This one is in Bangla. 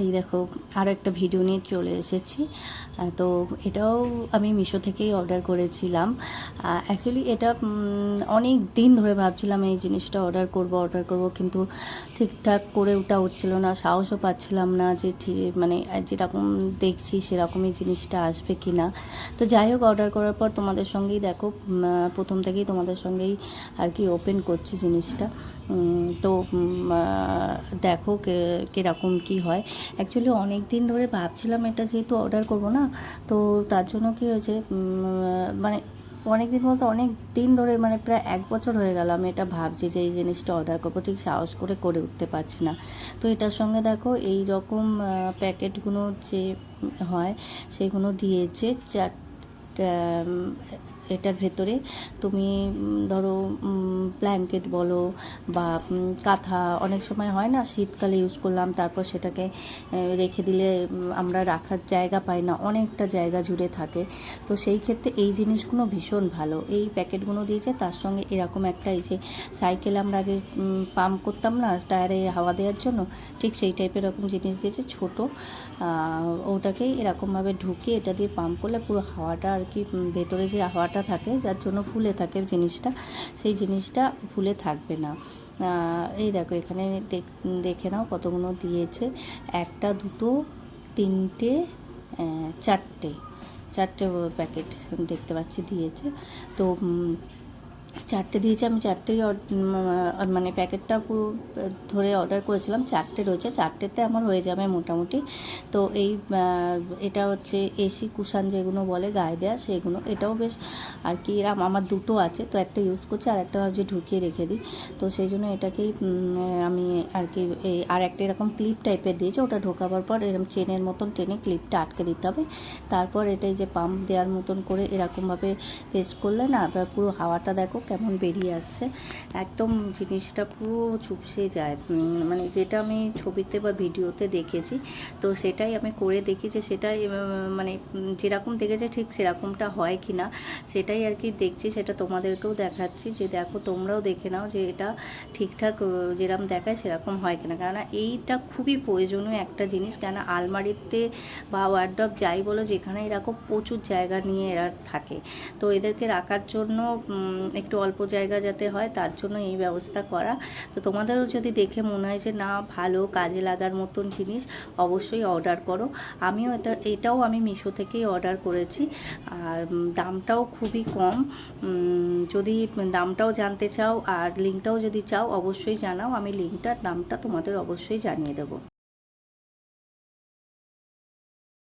এই দেখো আর একটা ভিডিও নিয়ে চলে এসেছি। তো এটাও আমি মিশো থেকেই অর্ডার করেছিলাম। অ্যাকচুয়ালি এটা অনেক দিন ধরে ভাবছিলাম এই জিনিসটা অর্ডার করব অর্ডার করব, কিন্তু ঠিকঠাক করে ওটা হচ্ছিল না। সাহসও পাচ্ছিলাম না যে ঠিক মানে যেরকম দেখছি সেরকমই জিনিসটা আসবে কি না তো যাই হোক অর্ডার করার পর তোমাদের সঙ্গেই দেখো প্রথম থেকেই তোমাদের সঙ্গেই আর কি ওপেন করছি জিনিসটা। তো দেখো কীরকম কী হয়। অ্যাকচুয়ালি অনেক দিন ধরে ভাবছিলাম এটা যেহেতু অর্ডার করব না তো তার জন্য কী হয়েছে মানে অনেক দিন বলতে অনেক দিন ধরে মানে প্রায় এক বছর হয়ে গেল আমি এটা ভাবছি যে এই জিনিসটা অর্ডার করব ঠিক সাহস করে করে উঠতে পারছি না। তো এটার সঙ্গে দেখো এই রকম প্যাকেটগুলো যে হয় সেগুলো দিয়েছে উম, এটার ভেতরে তুমি ধরো ব্ল্যাঙ্কেট বলো বা কাঁথা, অনেক সময় হয় না, শীতকালে ইউজ করলাম, তারপর সেটাকে রেখে দিলে আমরা রাখার জায়গা পাই না, অনেকটা জায়গা জুড়ে থাকে। তো সেই ক্ষেত্রে এই জিনিসগুলো ভীষণ ভালো। এই প্যাকেটগুলো দিয়েছে, তার সঙ্গে এরকম একটা এই যে সাইকেল আমরা আগে পাম্প করতাম না, টায়ারে হাওয়া দেওয়ার জন্য, ঠিক সেই টাইপের এরকম জিনিস দিয়েছে, ছোটো। ওটাকেই এরকমভাবে ঢুকিয়ে এটা দিয়ে পাম্প করলে পুরো হাওয়াটা আর কি ভেতরে যে হাওয়াটা থাকে, যার জন্য ফুলে থাকে জিনিসটা, সেই জিনিসটা ফুলে থাকবে না। এই দেখো এখানে দেখ- নাও কতগুলো দিয়েছে। একটা, দুটো, তিনটে চারটে চারটে প্যাকেট দেখতে পাচ্ছি দিয়েছে। তো চারটে দিয়েছে, আমি চারটেই মানে প্যাকেটটা পুরো ধরে অর্ডার করেছিলাম। চারটে রয়েছে, চারটেতে আমার হয়ে যাবে মোটামুটি। তো এই এটা হচ্ছে এসি, কুশান যেগুলো বলে গায়ে দেওয়া সেগুলো। এটাও বেশ আর কি, এরম আমার দুটো আছে, তো একটা ইউজ করছি আর একটা ভাবছি ঢুকিয়ে রেখে দিই। তো সেই জন্য এটাকেই আমি আর কি, এই, আর একটা এরকম ক্লিপ টাইপের দিয়েছে। ওটা ঢোকাবার পর এরকম চেনের মতন টেনে ক্লিপটা আটকে দিতে হবে। তারপর এটাই যে পাম্প দেওয়ার মতন করে এরকমভাবে পেস্ট করলে না পুরো হাওয়াটা দেখো কেমন বেরিয়ে আসছে। একদম জিনিসটা পুরো চুপসে যায়। মানে যেটা আমি ছবিতে বা ভিডিওতে দেখেছি, তো সেটাই আমি করে দেখি যে সেটাই মানে যেরকম দেখেছে ঠিক সেরকমটা হয় কি না সেটাই আর কি দেখছি, সেটা তোমাদেরকেও দেখাচ্ছি যে দেখো তোমরাও দেখে নাও যে এটা ঠিকঠাক যেরকম দেখায় সেরকম হয় কিনা। কেননা এইটা খুবই প্রয়োজনীয় একটা জিনিস, কেননা আলমারিতে বা ওয়ার্ডব যাই বলো যেখানে এরকম প্রচুর জায়গা নিয়ে এরা থাকে। তো এদেরকে রাখার জন্য একটু অল্প জায়গা যাতে হয়, তার জন্য এই ব্যবস্থা করা। তো তোমাদেরও যদি দেখে মনে হয় যে, না, ভালো, কাজে লাগার মতন জিনিস, অবশ্যই অর্ডার করো। আমিও এটা, এটাও আমি মিশো থেকেই অর্ডার করেছি। আর দামটাও খুবই কম। যদি দামটাও জানতে চাও আর লিঙ্কটাও যদি চাও, অবশ্যই জানাও। আমি লিঙ্কটার দামটা তোমাদের অবশ্যই জানিয়ে দেবো।